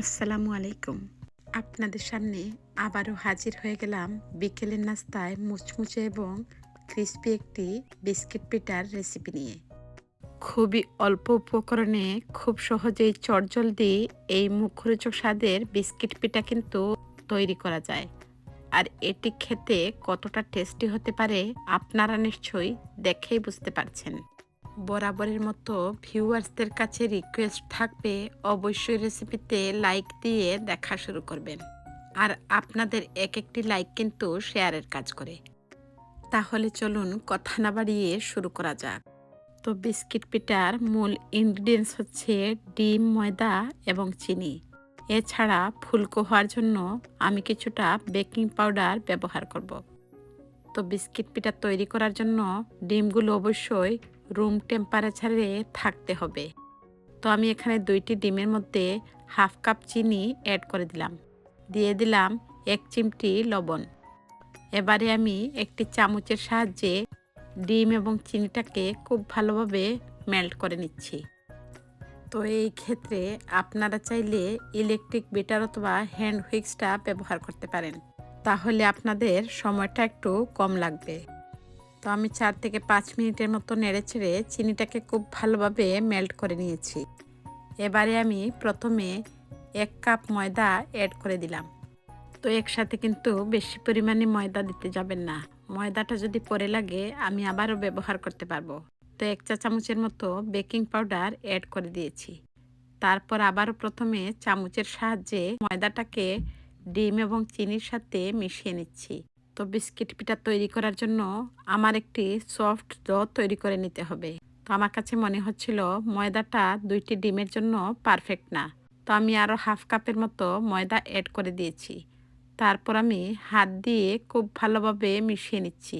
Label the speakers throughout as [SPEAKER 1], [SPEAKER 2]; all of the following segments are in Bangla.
[SPEAKER 1] আসসালামু আলাইকুম। আপনাদের সামনে আবারও হাজির হয়ে গেলাম বিকেলের নাস্তায় মুচমুচে এবং ক্রিস্পি একটি বিস্কিট পিঠার রেসিপি নিয়ে। খুবই অল্প উপকরণে খুব সহজেই চটজলদি এই মুখরোচক স্বাদের বিস্কিট পিঠা কিন্তু তৈরি করা যায়। আর এটি খেতে কতটা টেস্টি হতে পারে আপনারা নিশ্চয়ই দেখেই বুঝতে পারছেন। বরাবরের মতো ভিউয়ার্সদের কাছে রিকোয়েস্ট থাকবে অবশ্যই রেসিপিতে লাইক দিয়ে দেখা শুরু করবেন। আর আপনাদের এক একটি লাইক কিন্তু শেয়ারের কাজ করে। তাহলে চলুন কথা না বাড়িয়ে শুরু করা যাক। তো বিস্কিট পিঠার মূল ইনগ্রিডিয়েন্টস হচ্ছে ডিম, ময়দা এবং চিনি। এছাড়া ফুলকো হওয়ার জন্য আমি কিছুটা বেকিং পাউডার ব্যবহার করব। তো বিস্কিট পিঠা তৈরি করার জন্য ডিমগুলো অবশ্যই রুম টেম্পারেচারে থাকতে হবে। তো আমি এখানে দুইটি ডিমের মধ্যে হাফ কাপ চিনি অ্যাড করে দিলাম। দিয়ে দিলাম এক চিমটি লবণ। এবারে আমি একটি চামচের সাহায্যে ডিম এবং চিনিটাকে খুব ভালোভাবে মেল্ট করে নিচ্ছি। তো এই ক্ষেত্রে আপনারা চাইলে ইলেকট্রিক বিটার অথবা হ্যান্ড হুইক্সটা ব্যবহার করতে পারেন। তাহলে আপনাদের সময়টা একটু কম লাগবে। তো আমি চার থেকে পাঁচ মিনিটের মতো নেড়ে ছেড়ে চিনিটাকে খুব ভালোভাবে মেল্ট করে নিয়েছি। এবারে আমি প্রথমে এক কাপ ময়দা অ্যাড করে দিলাম। তো একসাথে কিন্তু বেশি পরিমাণে ময়দা দিতে যাবেন না। ময়দাটা যদি পরে লাগে, আমি আবারও ব্যবহার করতে পারব। তো এক চা চামচের মতো বেকিং পাউডার অ্যাড করে দিয়েছি। তারপর আবারও প্রথমে চামচের সাহায্যে ময়দাটাকে ডিম এবং চিনির সাথে মিশিয়ে নিচ্ছি। তো বিস্কিট পিঠা তৈরি করার জন্য আমার একটি সফট ড তৈরি করে নিতে হবে। তো আমার কাছে মনে হচ্ছিল ময়দাটা দুইটি ডিমের জন্য পারফেক্ট না। তো আমি আরও হাফ কাপের মতো ময়দা অ্যাড করে দিয়েছি। তারপর আমি হাত দিয়ে খুব ভালোভাবে মিশিয়ে নিচ্ছি।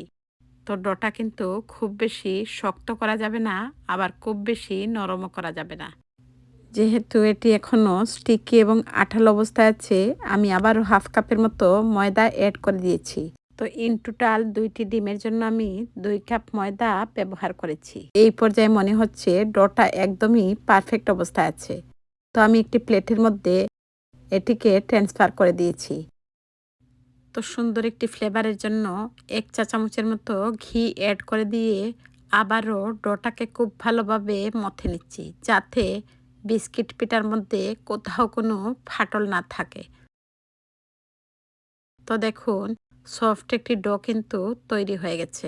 [SPEAKER 1] তো ডটা কিন্তু খুব বেশি শক্ত করা যাবে না, আবার খুব বেশি নরমও করা যাবে না। যেহেতু এটি এখনও স্টিকি এবং আঠালো অবস্থায় আছে, আমি আবারও হাফ কাপের মতো ময়দা অ্যাড করে দিয়েছি। তো ইন টোটাল দুইটি ডিমের জন্য আমি দুই কাপ ময়দা ব্যবহার করেছি। এই পর্যায়ে মনে হচ্ছে ডটা একদমই পারফেক্ট অবস্থায় আছে। তো আমি একটি প্লেটের মধ্যে এটিকে ট্রান্সফার করে দিয়েছি। তো সুন্দর একটি ফ্লেভারের জন্য এক চা চামচের মতো ঘি অ্যাড করে দিয়ে আবারও ডোটাকে খুব ভালোভাবে মথে নিচ্ছি, যাতে বিস্কিট পিঠার মধ্যে কোথাও কোনো ফাটল না থাকে। তো দেখুন সফট একটি ডো কিন্তু তৈরি হয়ে গেছে।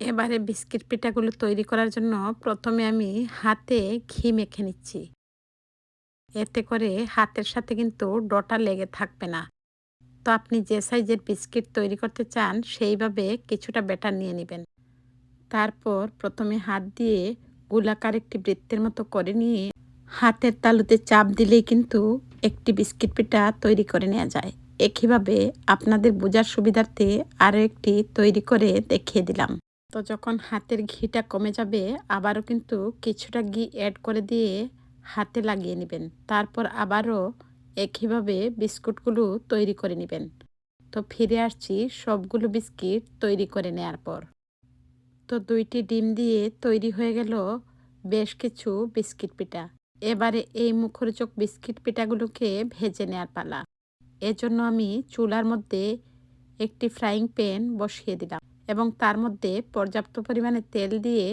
[SPEAKER 1] এবারে বিস্কিট পিঠাগুলো তৈরি করার জন্য প্রথমে আমি হাতে ঘি মেখে নিচ্ছি। এতে করে হাতের সাথে কিন্তু ডটা লেগে থাকবে না। তো আপনি যে সাইজের বিস্কিট তৈরি করতে চান, সেইভাবে কিছুটা ব্যাটার নিয়ে নেবেন। তারপর প্রথমে হাত দিয়ে গোলাকার একটি বৃত্তের মতো করে নিয়ে হাতের তালুতে চাপ দিলেই কিন্তু একটি বিস্কিট পিঠা তৈরি করে নেওয়া যায়। একইভাবে আপনাদের বোঝার সুবিধার্থে আরও একটি তৈরি করে দেখিয়ে দিলাম। তো যখন হাতের ঘিটা কমে যাবে, আবারও কিন্তু কিছুটা ঘি অ্যাড করে দিয়ে হাতে লাগিয়ে নেবেন। তারপর আবারও একইভাবে বিস্কুটগুলো তৈরি করে নেবেন। তো ফিরে আসছি সবগুলো বিস্কিট তৈরি করে নেয়ার পর। তো দুইটি ডিম দিয়ে তৈরি হয়ে গেল বেশ কিছু বিস্কিট পিঠা। এবারে এই মুখরোচক বিস্কিট পিঠাগুলোকে ভেজে নেয়ার পালা। এজন্য আমি চুলার মধ্যে একটি ফ্রাইং প্যান বসিয়ে দিলাম এবং তার মধ্যে পর্যাপ্ত পরিমাণে তেল দিয়ে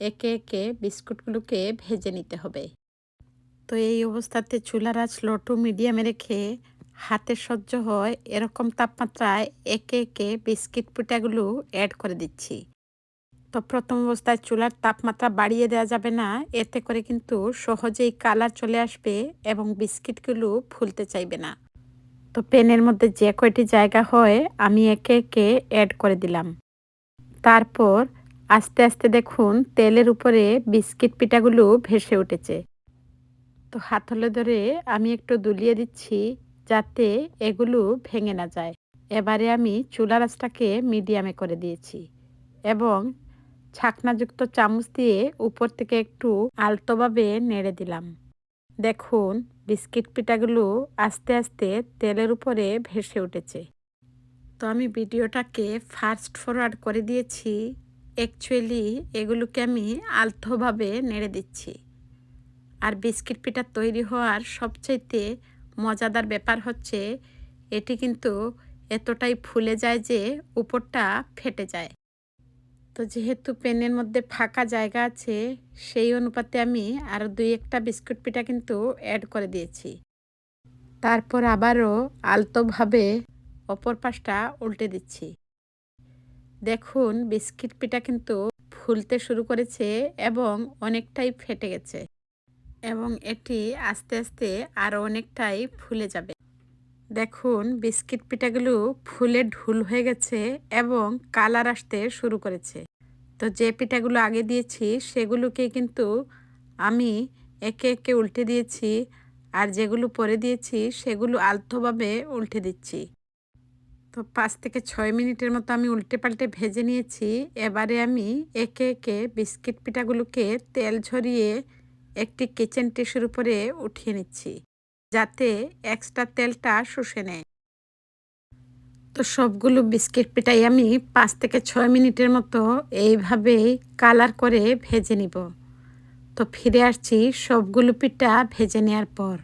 [SPEAKER 1] একে একে বিস্কুটগুলোকে ভেজে নিতে হবে। তো এই অবস্থাতে চুলার আঁচ লো টু মিডিয়ামে রেখে হাতে সহ্য হয় এরকম তাপমাত্রায় একে একে বিস্কিট পিঠাগুলো অ্যাড করে দিচ্ছি। তো প্রথম অবস্থায় চুলার তাপমাত্রা বাড়িয়ে দেওয়া যাবে না, এতে করে কিন্তু সহজেই কালার চলে আসবে এবং বিস্কিটগুলো ফুলতে চাইবে না। তো পেনের মধ্যে যে কয়টি জায়গা হয়, আমি একে একে অ্যাড করে দিলাম। তারপর আস্তে আস্তে দেখুন, তেলের উপরে বিস্কিট পিঠাগুলো ভেসে উঠেছে। তো হাতলে ধরে আমি একটু দুলিয়ে দিচ্ছি যাতে এগুলো ভেঙে না যায়। এবারে আমি চুলা রাসটাকে মিডিয়ামে করে দিয়েছি এবং ছাকনাযুক্ত চামচ দিয়ে উপর থেকে একটু আলতোভাবে নেড়ে দিলাম। দেখুন, বিস্কিট পিঠাগুলো আস্তে আস্তে তেলের উপরে ভেসে উঠেছে। তো আমি ভিডিওটাকে ফাস্ট ফরওয়ার্ড করে দিয়েছি। অ্যাকচুয়ালি এগুলোকে আমি আলতোভাবে নেড়ে দিচ্ছি। আর বিস্কিট পিঠা তৈরি হওয়ার সবচাইতে মজাদার ব্যাপার হচ্ছে, এটি কিন্তু এতটাই ফুলে যায় যে উপরটা ফেটে যায়। তো যেহেতু পেনের মধ্যে ফাঁকা জায়গা আছে, সেই অনুপাতে আমি আরও দুই একটা বিস্কুট পিঠা কিন্তু অ্যাড করে দিয়েছি। তারপর আবারও আলতোভাবে অপর পাশটা উল্টে দিচ্ছি। দেখুন, বিস্কিট পিঠা কিন্তু ফুলতে শুরু করেছে এবং অনেকটাই ফেটে গেছে এবং এটি আস্তে আস্তে আরও অনেকটাই ফুলে যাবে। দেখুন, বিস্কিট পিঠাগুলো ফুলে ঢুল হয়ে গেছে এবং কালার আসতে শুরু করেছে। তো যে পিঠাগুলো আগে দিয়েছি, সেগুলোকে কিন্তু আমি একে একে উল্টে দিয়েছি আর যেগুলো পরে দিয়েছি, সেগুলো আলতোভাবে উল্টে দিচ্ছি। তো পাঁচ থেকে ছয় মিনিটের মতো আমি উল্টে পাল্টে ভেজে নিয়েছি। এবারে আমি একে একে বিস্কিট পিঠাগুলোকে তেল ঝরিয়ে একটি কিচেন টিস্যুর উপরে উঠিয়ে নিচ্ছি। যাতে এক্সট্রা তেলটা শুষে নেয়। তো সবগুলো বিস্কিট পিঠাই আমি পাঁচ থেকে ছয় মিনিটের মতো এইভাবেই কালার করে ভেজে নিব। তো ফিরে আসছি সবগুলো পিঠা ভেজে নেওয়ার পর।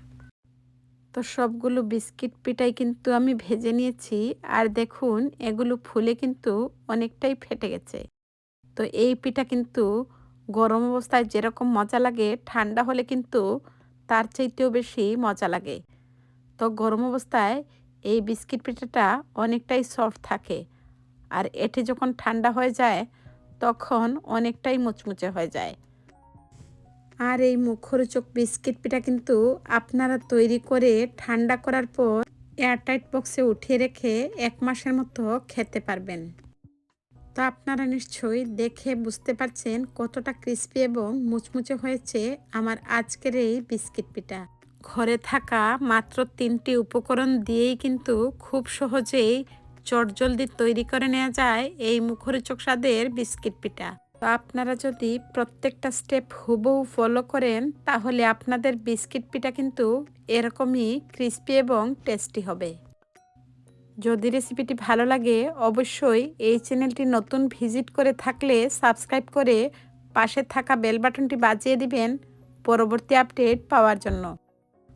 [SPEAKER 1] তো সবগুলো বিস্কিট পিঠাই কিন্তু আমি ভেজে নিয়েছি আর দেখুন এগুলো ফুলে কিন্তু অনেকটাই ফেটে গেছে। তো এই পিঠা কিন্তু গরম অবস্থায় যেরকম মজা লাগে, ঠান্ডা হলে কিন্তু তার চাইতেও বেশি মজা লাগে। তো গরম অবস্থায় এই বিস্কিট পিঠাটা অনেকটাই সফট থাকে। আর এটি যখন ঠান্ডা হয়ে যায়, তখন অনেকটাই মুচমুচে হয়ে যায়। আর এই মুখরোচক বিস্কিট পিঠা কিন্তু আপনারা তৈরি করে ঠান্ডা করার পর এয়ারটাইট বক্সে উঠিয়ে রেখে এক মাসের মতো খেতে পারবেন। তো আপনারা নিশ্চয়ই দেখে বুঝতে পারছেন কতটা ক্রিস্পি এবং মুচমুচে হয়েছে আমার আজকের এই বিস্কিট পিঠা। ঘরে থাকা মাত্র তিনটি উপকরণ দিয়েই কিন্তু খুব সহজেই চটজলদি তৈরি করে নেওয়া যায় এই মুখরোচক স্বাদের বিস্কিট পিঠা। তো আপনারা যদি প্রত্যেকটা স্টেপ হুবহু ফলো করেন, তাহলে আপনাদের বিস্কিট পিঠা কিন্তু এরকমই ক্রিস্পি এবং টেস্টি হবে। যদি রেসিপিটি ভালো লাগে, অবশ্যই এই চ্যানেলটি নতুন ভিজিট করে থাকলে সাবস্ক্রাইব করে পাশে থাকা বেল বাটনটি বাজিয়ে দিবেন পরবর্তী আপডেট পাওয়ার জন্য।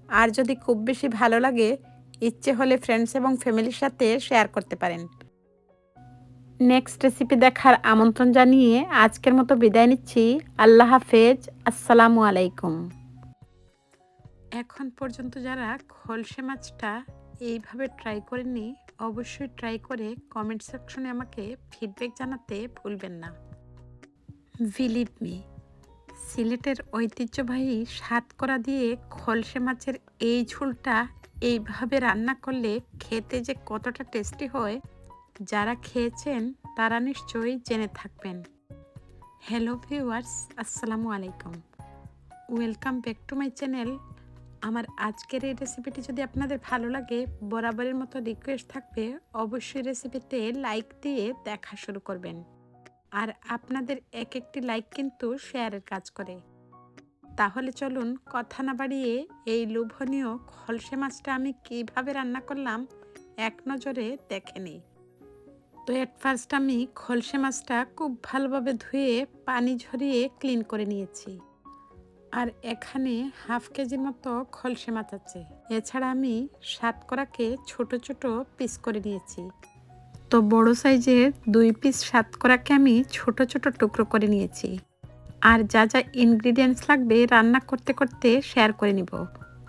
[SPEAKER 1] আর যদি খুব বেশি ভালো লাগে, ইচ্ছে হলে ফ্রেন্ডস এবং ফ্যামিলির সাথে শেয়ার করতে পারেন। নেক্সট রেসিপি দেখার আমন্ত্রণ জানিয়ে আজকের মতো বিদায় নিচ্ছি। আল্লাহ হাফেজ। আসসালামু আলাইকুম। এখন পর্যন্ত যারা খলসে মাছটা এইভাবে ট্রাই করেননি অবশ্যই ট্রাই করে কমেন্ট সেকশনে আমাকে ফিডব্যাক জানাতে ভুলবেন না। বিলিভ মি সিলেটের ঐতিহ্যবাহী করা দিয়ে খলসে মাছের এই ঝোলটা এইভাবে রান্না করলে খেতে যে কতটা টেস্টি হয়, যারা খেয়েছেন তারা নিশ্চয়ই জেনে থাকবেন। হ্যালো ভিউয়ার্স আসসালামু আলাইকুম। Welcome back to my channel আমার আজকের এই রেসিপিটি যদি আপনাদের ভালো লাগে, বরাবরের মতো রিকোয়েস্ট থাকবে, অবশ্যই রেসিপিতে লাইক দিয়ে দেখা শুরু করবেন। আর আপনাদের এক একটি লাইক কিন্তু শেয়ারের কাজ করে। তাহলে চলুন কথা না বাড়িয়ে এই লোভনীয় খলসে মাছটা আমি কীভাবে রান্না করলাম, এক নজরে দেখে নিই। তো এট ফার্স্ট আমি খলসে মাছটা খুব ভালোভাবে ধুয়ে, পানি ঝরিয়ে ক্লিন করে নিয়েছি। আর এখানে হাফ কেজির মতো খলসে মাছ আছে। এছাড়া আমি সাতকরাকে ছোট ছোট পিস করে নিয়েছি। তো বড় সাইজের দুই পিস সাতকরাকে আমি ছোট ছোট টুকরো করে নিয়েছি। আর যা যা ইনগ্রিডিয়েন্টস লাগবে রান্না করতে করতে শেয়ার করে নিব।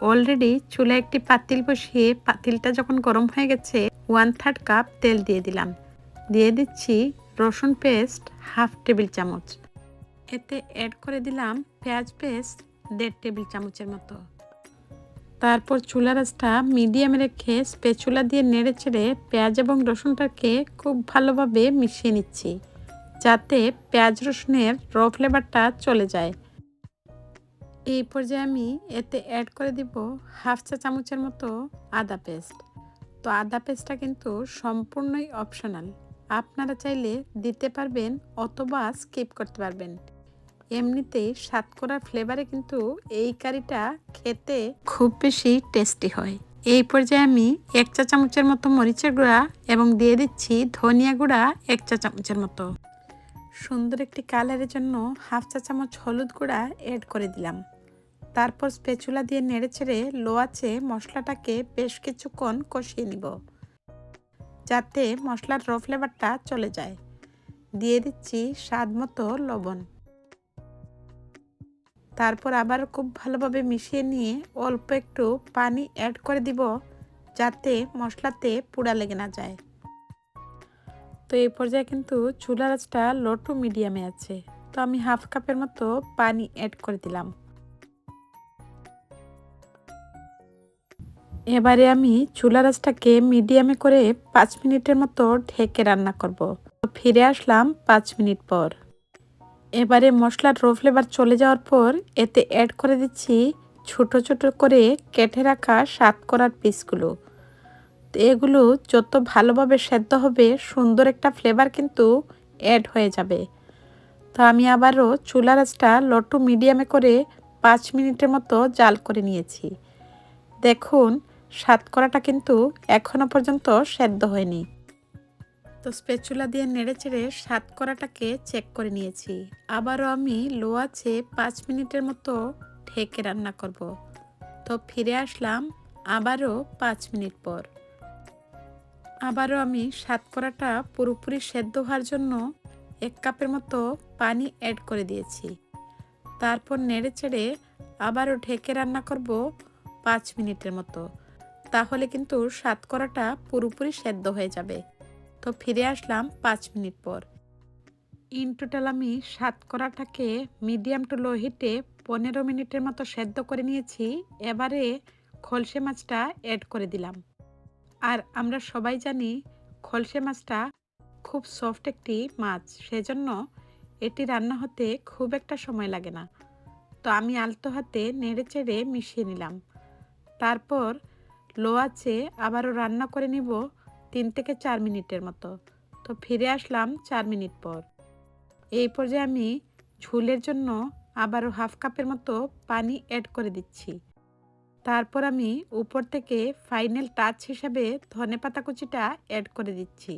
[SPEAKER 1] অলরেডি চুলা একটি পাতিল বসিয়ে পাতিলটা যখন গরম হয়ে গেছে ওয়ান থার্ড কাপ তেল দিয়ে দিলাম। দিয়ে দিচ্ছি রসুন পেস্ট হাফ টেবিল চামচ। এতে অ্যাড করে দিলাম পেঁয়াজ পেস্ট দেড় টেবিল চামচের মতো। তারপর চুলা রাসটা মিডিয়ামে রেখে স্পেচুলা দিয়ে নেড়ে চেড়ে পেঁয়াজ এবং রসুনটাকে খুব ভালোভাবে মিশিয়ে নিচ্ছি, যাতে পেঁয়াজ রসুনের র ফ্লেভারটা চলে যায়। এই পর্যায়ে আমি এতে অ্যাড করে দিব হাফ চা চামচের মতো আদা পেস্ট। তো আদা পেস্টটা কিন্তু সম্পূর্ণই অপশনাল আপনারা চাইলে দিতে পারবেন অথবা স্কিপ করতে পারবেন। এমনিতেই সাতকরার ফ্লেভারে কিন্তু এই কারিটা খেতে খুব বেশি টেস্টি হয়। এই পর্যায়ে আমি এক চা চামচের মতো মরিচের গুঁড়া এবং দিয়ে দিচ্ছি ধনিয়া গুঁড়া এক চা চামচের মতো। সুন্দর একটি কালারের জন্য হাফ চা চামচ হলুদ গুঁড়া অ্যাড করে দিলাম। তারপর স্পেচুলা দিয়ে নেড়ে ছেড়ে লো আছে মশলাটাকে বেশ কিছুক্ষণ কষিয়ে নিব, যাতে মশলার র ফ্লেভারটা চলে যায়। দিয়ে দিচ্ছি স্বাদ মতো লবণ। তারপর আবার খুব ভালোভাবে মিশিয়ে নিয়ে অল্প একটু পানি অ্যাড করে দিব যাতে মশলাতে পোড়া লেগে না যায়। তো এই পর্যায়ে কিন্তু চুলার আঁচটা লো টু মিডিয়ামে আছে। তো আমি হাফ কাপের মতো পানি অ্যাড করে দিলাম। এবারে আমি চুলা রাসটাকে মিডিয়ামে করে পাঁচ মিনিটের মতো ঢেকে রান্না করব। ফিরে আসলাম পাঁচ মিনিট পর। এবারে মশলার রো ফ্লেভার চলে যাওয়ার পর এতে অ্যাড করে দিচ্ছি ছোট ছোট করে কেটে রাখা স্বাদ করার পিসগুলো এগুলো যত ভালোভাবে সেদ্ধ হবে, সুন্দর একটা ফ্লেভার কিন্তু অ্যাড হয়ে যাবে। তো আমি আবারও চুলা রাসটা লটু মিডিয়ামে করে পাঁচ মিনিটের মতো জাল করে নিয়েছি। দেখুন করাটা কিন্তু এখনও পর্যন্ত সেদ্ধ হয়নি। তো স্পেচুলা দিয়ে নেড়ে চেড়ে সাত করাটাকে চেক করে নিয়েছি। আবারও আমি লো আছে পাঁচ মিনিটের মতো ঢেকে রান্না করব। তো ফিরে আসলাম আবারও পাঁচ মিনিট পর। আবারও আমি সাত করাটা পুরোপুরি সেদ্ধ হওয়ার জন্য এক কাপের মতো পানি অ্যাড করে দিয়েছি। তারপর নেড়ে চেড়ে আবারও ঢেকে রান্না করব পাঁচ মিনিটের মতো। তাহলে কিন্তু সাত করাটা পুরোপুরি সেদ্ধ হয়ে যাবে। তো ফিরে আসলাম পাঁচ মিনিট পর। ইন টোটাল আমি করাটাকে মিডিয়াম টু লো হিটে পনেরো মিনিটের মতো সেদ্ধ করে নিয়েছি। এবারে খলসে মাছটা অ্যাড করে দিলাম। আর আমরা সবাই জানি খলসে মাছটা খুব সফট একটি মাছ, সেজন্য এটি রান্না হতে খুব একটা সময় লাগে না। তো আমি আলতো হাতে নেড়ে চেড়ে মিশিয়ে নিলাম। তারপর লো আছে আবারও রান্না করে নিব তিন থেকে চার মিনিটের মতো। তো ফিরে আসলাম চার মিনিট পর। এই পর্যায়ে আমি ঝুলের জন্য আবারও হাফ কাপের মতো পানি অ্যাড করে দিচ্ছি। তারপর আমি উপর থেকে ফাইনাল টাচ হিসাবে ধনে পাতা কুচিটা অ্যাড করে দিচ্ছি।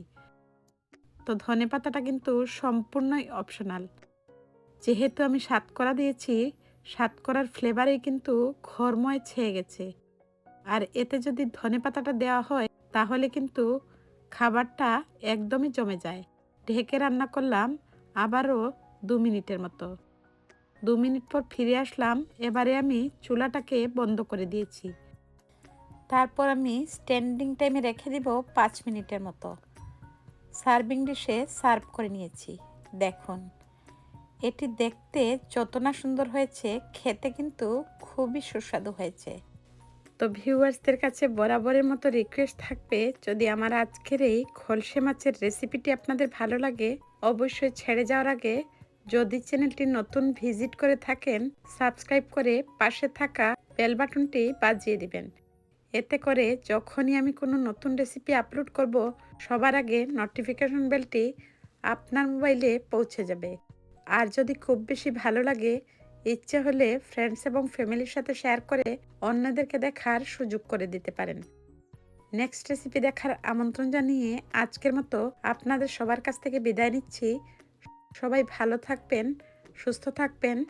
[SPEAKER 1] তো ধনে পাতাটা কিন্তু সম্পূর্ণই অপশনাল যেহেতু আমি করা দিয়েছি করার ফ্লেভারেই কিন্তু ঘরময় ছেয়ে গেছে। আর এতে যদি ধনে পাতাটা দেওয়া হয় তাহলে কিন্তু খাবারটা একদমই জমে যায়। ঢেকে রান্না করলাম আবারও দু মিনিটের মতো। দু মিনিট পর ফিরে আসলাম, এবারে আমি চুলাটাকে বন্ধ করে দিয়েছি। তারপর আমি স্ট্যান্ডিং টাইমে রেখে দিব পাঁচ মিনিটের মতো। সার্ভিং ডিশে সার্ভ করে নিয়েছি। দেখুন, এটি দেখতে যত না সুন্দর হয়েছে, খেতে কিন্তু খুবই সুস্বাদু হয়েছে। তো ভিউয়ার্সদের কাছে বরাবরের মতো রিকোয়েস্ট থাকবে, যদি আমার আজকের এই খলসে মাছের রেসিপিটি আপনাদের ভালো লাগে, অবশ্যই ছেড়ে যাওয়ার আগে যদি চ্যানেলটি নতুন ভিজিট করে থাকেন সাবস্ক্রাইব করে পাশে থাকা বেল বাটনটি বাজিয়ে দিবেন। এতে করে যখনই আমি কোনো নতুন রেসিপি আপলোড করব, সবার আগে নোটিফিকেশন বেলটি আপনার মোবাইলে পৌঁছে যাবে। আর যদি খুব বেশি ভালো লাগে ইচ্ছে হলে ফ্রেন্ডস এবং ফ্যামিলির সাথে শেয়ার করে অন্যদেরকে দেখার সুযোগ করে দিতে পারেন। নেক্সট রেসিপি দেখার আমন্ত্রণ জানিয়ে আজকের মতো আপনাদের সবার কাছ থেকে বিদায় নিচ্ছি। সবাই ভালো থাকবেন, সুস্থ থাকবেন,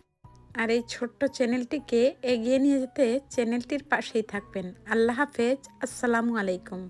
[SPEAKER 1] আর এই ছোট্ট চ্যানেলটিকে এগিয়ে নিয়ে যেতে চ্যানেলটির পাশেই থাকবেন। আল্লাহ হাফেজ, আসসালামু আলাইকুম।